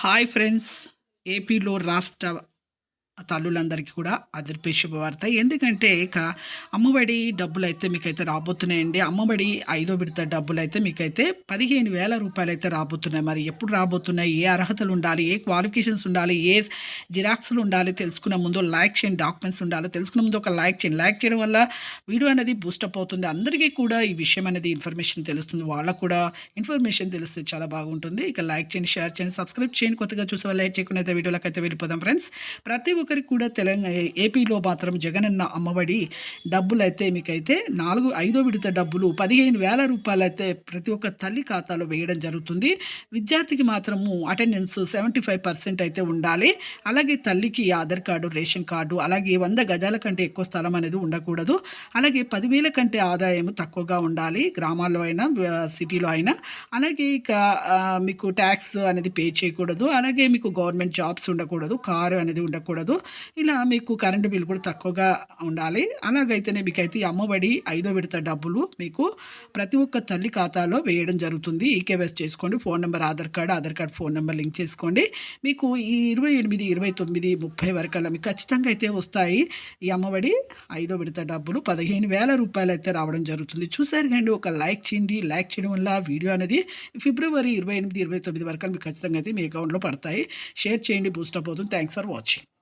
Hi friends ఏపీలో రాష్ట్ర తల్లులందరికీ కూడా అదిరిపే శుభవార్త. ఎందుకంటే ఇక అమ్మఒడి డబ్బులు అయితే మీకైతే రాబోతున్నాయండి. అమ్మఒడి ఐదో విడత డబ్బులు అయితే మీకైతే పదిహేను వేల రూపాయలు అయితే రాబోతున్నాయి. మరి ఎప్పుడు రాబోతున్నాయి? ఏ అర్హతలు ఉండాలి? ఏ క్వాలిఫికేషన్స్ ఉండాలి? ఏ జిరాక్స్లు ఉండాలి? తెలుసుకున్న ముందు లైక్ చేయండి డాక్యుమెంట్స్ ఉండాలి. తెలుసుకున్న ముందు ఒక లైక్ చేయండి. లైక్ చేయడం వల్ల వీడియో అనేది బూస్టప్ అవుతుంది. అందరికీ కూడా ఈ విషయం అనేది ఇన్ఫర్మేషన్ తెలుస్తుంది. వాళ్ళకు కూడా ఇన్ఫర్మేషన్ తెలిస్తే చాలా బాగుంటుంది. ఇక లైక్ చేయండి షేర్ చేయండి సబ్స్క్రైబ్ చేయండి. కొత్తగా చూసే వాళ్ళు లైక్ చేయకుండా అయితే వీడియోలోకి అయితే వెళ్ళిపోదాం. ఫ్రెండ్స్ ప్రతి ఒక్క ఒక్కరికి కూడా తెలంగాణ ఏపీలో మాత్రం జగనన్న అమ్మఒడి డబ్బులు అయితే మీకైతే నాలుగు ఐదో విడత డబ్బులు పదిహేను వేల రూపాయలు అయితే ప్రతి ఒక్క తల్లి ఖాతాలో వేయడం జరుగుతుంది. విద్యార్థికి మాత్రము అటెండెన్స్ సెవెంటీ ఫైవ్ పర్సెంట్ అయితే ఉండాలి. అలాగే తల్లికి ఆధార్ కార్డు రేషన్ కార్డు అలాగే వంద గజాల కంటే ఎక్కువ స్థలం అనేది ఉండకూడదు. అలాగే పదివేల కంటే ఆదాయం తక్కువగా ఉండాలి. గ్రామాల్లో అయినా సిటీలో అయినా. అలాగే ఇక మీకు ట్యాక్స్ అనేది పే చేయకూడదు. అలాగే మీకు గవర్నమెంట్ జాబ్స్ ఉండకూడదు. కారు అనేది ఉండకూడదు. ఇలా మీకు కరెంటు బిల్ కూడా తక్కువగా ఉండాలి. అలాగైతేనే మీకైతే అయితే అమ్మఒడి ఐదో విడత డబ్బులు మీకు ప్రతి ఒక్క తల్లి ఖాతాలో వేయడం జరుగుతుంది. ఈకేవైస్ చేసుకోండి. Phone number Aadhaar card Aadhaar card phone number link చేసుకోండి. మీకు ఈ ఇరవై ఎనిమిది ఇరవై తొమ్మిది ముప్పై వరకల్లా మీకు ఖచ్చితంగా అయితే వస్తాయి ఈ అమ్మఒడి ఐదో విడత డబ్బులు. పదిహేను వేల రూపాయలు అయితే రావడం జరుగుతుంది. చూసారు కండి ఒక లైక్ చేయండి. లైక్ చేయడం వల్ల వీడియో అనేది ఫిబ్రవరి ఇరవై ఎనిమిది ఇరవై తొమ్మిది వరకు మీకు ఖచ్చితంగా అయితే మీ అకౌంట్లో పడతాయి. షేర్ చేయండి. బూస్టప్ అవుతుంది. Thanks for watching.